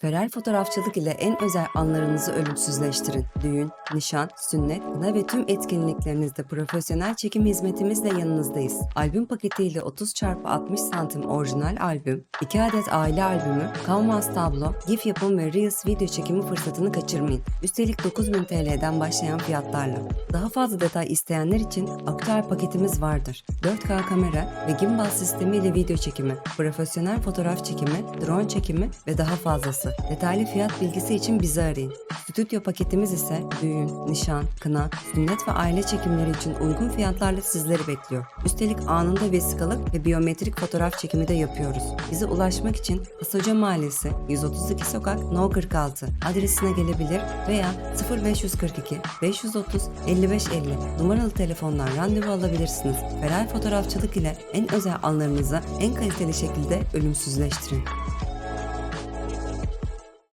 Ferel fotoğrafçılık ile en özel anlarınızı ölümsüzleştirin. Düğün, nişan, sünnet, kına ve tüm etkinliklerinizde profesyonel çekim hizmetimizle yanınızdayız. Albüm paketiyle 30 x 60 santim orijinal albüm, 2 adet aile albümü, canvas tablo, gif yapım ve Reels video çekimi fırsatını kaçırmayın. Üstelik 9000 TL'den başlayan fiyatlarla. Daha fazla detay isteyenler için aktüel paketimiz vardır. 4K kamera ve gimbal sistemiyle video çekimi, profesyonel fotoğraf çekimi, drone çekimi ve daha fazlası. Detaylı fiyat bilgisi için bizi arayın. Stüdyo paketimiz ise düğün, nişan, kına, sünnet ve aile çekimleri için uygun fiyatlarla sizleri bekliyor. Üstelik anında vesikalık ve biyometrik fotoğraf çekimi de yapıyoruz. Bize ulaşmak için Hasoca Mahallesi 132 Sokak No 46 adresine gelebilir veya 0542 530 5550 numaralı telefondan randevu alabilirsiniz. Ferel fotoğrafçılık ile en özel anlarınızı en kaliteli şekilde ölümsüzleştirin.